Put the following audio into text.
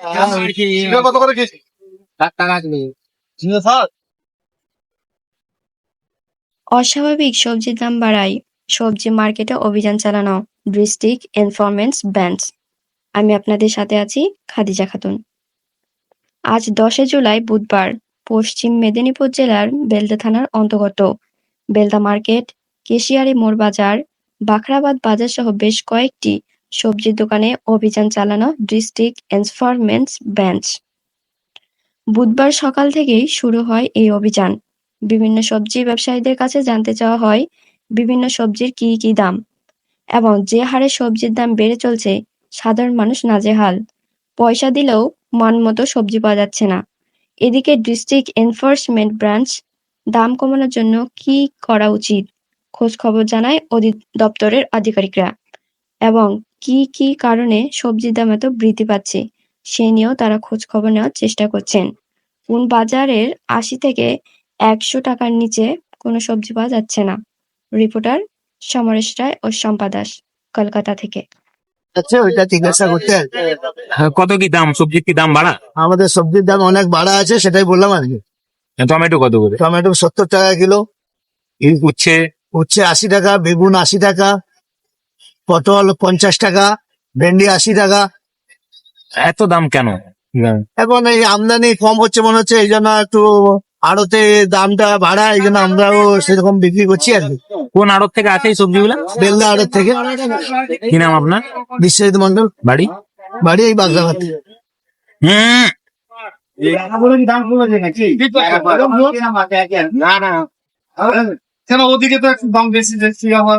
ঝিঙে কত করে কেজি ঝিঙে ষাট অস্বাভাবিক সবজির দাম বাড়ায় সবজি মার্কেটে অভিযান চালানো ডিস্ট্রিক্ট ইনফরমেন্স ব্যান্স আমি আপনাদের সাথে আছি খাদিজা খাতুন। আজ দশে জুলাই বুধবার পশ্চিম মেদিনীপুর জেলার বেলদা থানার অন্তর্গত। বেলদা মার্কেট কেশিয়ারি মোড় বাজার বাখরাবাদ বাজার সহ বেশ কয়েকটি সবজির দোকানে অভিযান চালানো ডিস্ট্রিক্ট ইনফরমেন্স ব্যাঞ্চ বুধবার সকাল থেকেই শুরু হয় এই অভিযান। বিভিন্ন সবজি ব্যবসায়ীদের কাছে জানতে চাওয়া হয়, বিভিন্ন সবজির কি কি দাম? এবং যে হারে সবজির দাম বেড়ে চলছে, সাধারণ মানুষ নাজেহাল। পয়সা দিলেও মানমতো সবজি পাওয়া যাচ্ছে না। এদিকে ডিস্ট্রিক্ট এনফোর্সমেন্ট ব্রাঞ্চ, দাম কমানোর জন্য কি করা উচিত? খোঁজ খবর জানায় অধিদপ্তরের আধিকারিকরা। এবং কি কি কারণে সবজির দাম এত বৃদ্ধি পাচ্ছে সে নিয়েও তারা খোঁজ খবর নেওয়ার চেষ্টা করছেন। কোন বাজারের আশি থেকে একশো টাকার নিচে কোনো সবজি পাওয়া যাচ্ছে না। রিপোর্টার সমরেশ রায় ও শম্পা দাস কলকাতা থেকে। আছে ওইটা জিজ্ঞাসা করতে। হ্যাঁ, কত কি দাম? সবজির কি দাম বাড়া? আমাদের সবজির দাম অনেক বাড়া আছে সেটাই বললাম আর কি। টমেটো কত করে? টমেটো সত্তর টাকা কিলো। এই উচ্ছে? উচ্ছে আশি টাকা বেগুন আশি টাকা পটল পঞ্চাশ টাকা ভেন্ডি আশি টাকা। এত দাম কেন? এখন এই আমদানি কম হচ্ছে মনে হচ্ছে এই জন্য একটু আড়তে দামটা বাড়া এই জন্য আমরাও সেরকম বিক্রি করছি আর কি। কোন আড়ত থেকে আছে এই সবজিগুলা? বেলদা আড়ত থেকে। কি নাম আপনার? বিশ্বজিৎ মন্ডল বাড়ি? বাড়ি এই বাগদাঘাট হুম। কেন? ওদিকে তো একটু দাম বেশি দেখছি আবার